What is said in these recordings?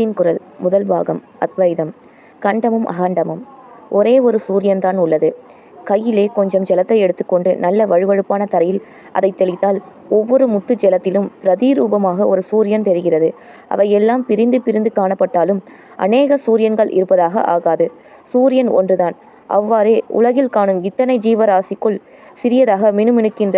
வேதத்தின் குரல் முதல் பாகம் அத்வைதம். கண்டமும் அகண்டமும். ஒரே ஒரு சூரியன்தான் உள்ளது. கையிலே கொஞ்சம் ஜலத்தை எடுத்துக்கொண்டு நல்ல வழுவழுப்பான தரையில் அதை தெளித்தால் ஒவ்வொரு முத்து ஜலத்திலும் பிரதிரூபமாக ஒரு சூரியன் தெரிகிறது. அவை எல்லாம் பிரிந்து பிரிந்து காணப்பட்டாலும் அநேக சூரியன்கள் இருப்பதாக ஆகாது. சூரியன் ஒன்றுதான். அவ்வாறே உலகில் காணும் இத்தனை ஜீவராசிக்குள் சிறியதாக மினுமினுக்கின்ற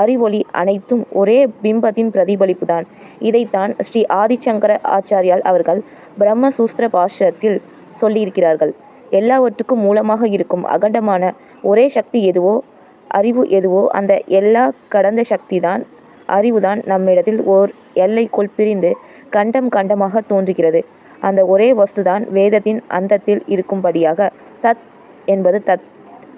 அறிவொளி அனைத்தும் ஒரே பிம்பத்தின் பிரதிபலிப்புதான். இதைத்தான் ஸ்ரீ ஆதிசங்கர ஆச்சாரியால் அவர்கள் பிரம்மசூஸ்திர பாஷத்தில் சொல்லியிருக்கிறார்கள். எல்லாவற்றுக்கும் மூலமாக இருக்கும் அகண்டமான ஒரே சக்தி எதுவோ அறிவு எதுவோ அந்த எல்லா கடந்த சக்திதான் அறிவுதான் நம்மிடத்தில் ஓர் எல்லைக்குள் பிரிந்து கண்டம் கண்டமாக தோன்றுகிறது. அந்த ஒரே வஸ்துதான் வேதத்தின் அந்தத்தில் இருக்கும்படியாக தத் என்பது தத்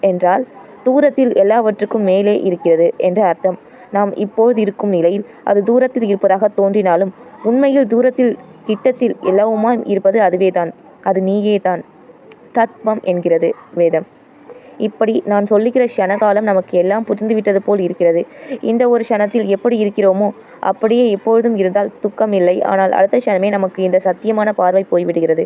என்றால் தூரத்தில் எல்லாவற்றுக்கும் மேலே இருக்கிறது என்ற அர்த்தம். நாம் இப்போது இருக்கும் நிலையில் அது தூரத்தில் இருப்பதாக தோன்றினாலும் உண்மையில் தூரத்தில் கிட்டத்தில் எல்லாவுமாய் இருப்பது அதுவே தான் அது நீயே தான் தத்வம் என்கிறது வேதம். இப்படி நான் சொல்லுகிற க்ஷணகாலம் நமக்கு எல்லாம் புரிந்துவிட்டது போல் இருக்கிறது. இந்த ஒரு க்ஷணத்தில் எப்படி இருக்கிறோமோ அப்படியே எப்பொழுதும் இருந்தால் துக்கம் இல்லை. ஆனால் அடுத்த க்ஷணமே நமக்கு இந்த சத்தியமான பார்வை போய்விடுகிறது.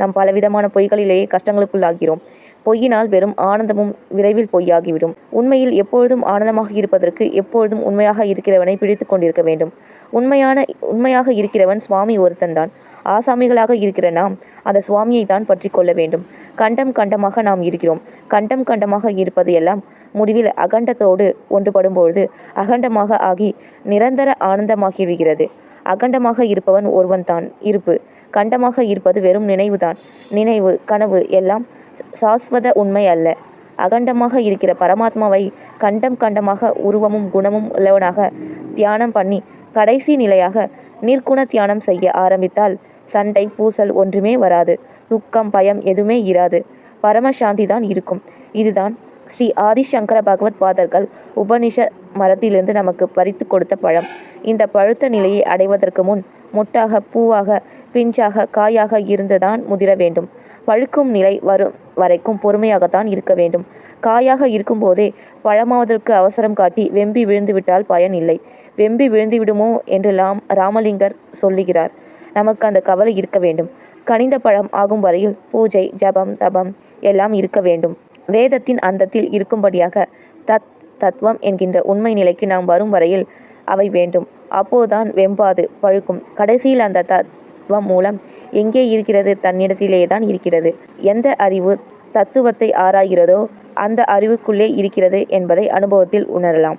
நாம் பலவிதமான பொய்களிலேயே கஷ்டங்களுக்குள்ளாகிறோம். பொய்யினால் வெறும் ஆனந்தமும் விரைவில் பொய்யாகிவிடும். உண்மையில் எப்பொழுதும் ஆனந்தமாக இருப்பதற்கு எப்பொழுதும் உண்மையாக இருக்கிறவனை பிடித்து கொண்டிருக்க வேண்டும். உண்மையான உண்மையாக இருக்கிறவன் சுவாமி ஒருத்தன்தான் ஆசாமிகளாக இருக்கிற நாம் அந்த சுவாமியை தான் பற்றி கொள்ள வேண்டும். கண்டம் கண்டமாக நாம் இருக்கிறோம். கண்டம் கண்டமாக இருப்பது எல்லாம் முடிவில் அகண்டத்தோடு ஒன்றுபடும்பொழுது அகண்டமாக ஆகி நிரந்தர ஆனந்தமாகிவிடுகிறது. அகண்டமாக இருப்பவன் ஒருவன்தான் இருப்பு. கண்டமாக இருப்பது வெறும் நினைவுதான். நினைவு கனவு எல்லாம் சாஸ்வத உண்மை அல்ல. அகண்டமாக இருக்கிற பரமாத்மாவை கண்டம் கண்டமாக உருவமும் குணமும் உள்ளவனாக தியானம் பண்ணி கடைசி நிலையாக நிற்குண தியானம் செய்ய ஆரம்பித்தால் சண்டை பூசல் ஒன்றுமே வராது. துக்கம் பயம் எதுவுமே இராது. பரமசாந்தி தான் இருக்கும். இதுதான் ஸ்ரீ ஆதிசங்கர பகவத் பாதர்கள் உபனிஷ மரத்திலிருந்து நமக்கு பறித்து கொடுத்த பழம். இந்த பழுத்த நிலையை அடைவதற்கு முன் முட்டாக பூவாக பிஞ்சாக காயாக இருந்துதான் முதிர வேண்டும். பழுக்கும் நிலை வரும் வரைக்கும் பொறுமையாகத்தான் இருக்க வேண்டும். காயாக இருக்கும்போதே பழமாவதற்கு அவசரம் காட்டி வெம்பி விழுந்துவிட்டால் பயன் இல்லை. வெம்பி விழுந்து விடுமோ என்று லாம் ராமலிங்கர் சொல்லுகிறார். நமக்கு அந்த கவலை இருக்க வேண்டும். கனிந்த பழம் ஆகும் வரையில் பூஜை ஜபம் தபம் எல்லாம் இருக்க வேண்டும். வேதத்தின் அந்தத்தில் இருக்கும்படியாக தத் தத்துவம் என்கின்ற உண்மை நிலைக்கு நாம் வரும் வரையில் அவை வேண்டும். அப்போதுதான் வெம்பாது பழுக்கும். கடைசியில் அந்த தத்துவம் மூலம் எங்கே இருக்கிறது தன்னிடத்திலே தான் இருக்கிறது. எந்த அறிவு தத்துவத்தை ஆராய்கிறதோ அந்த அறிவுக்குள்ளே இருக்கிறது என்பதை அனுபவத்தில் உணரலாம்.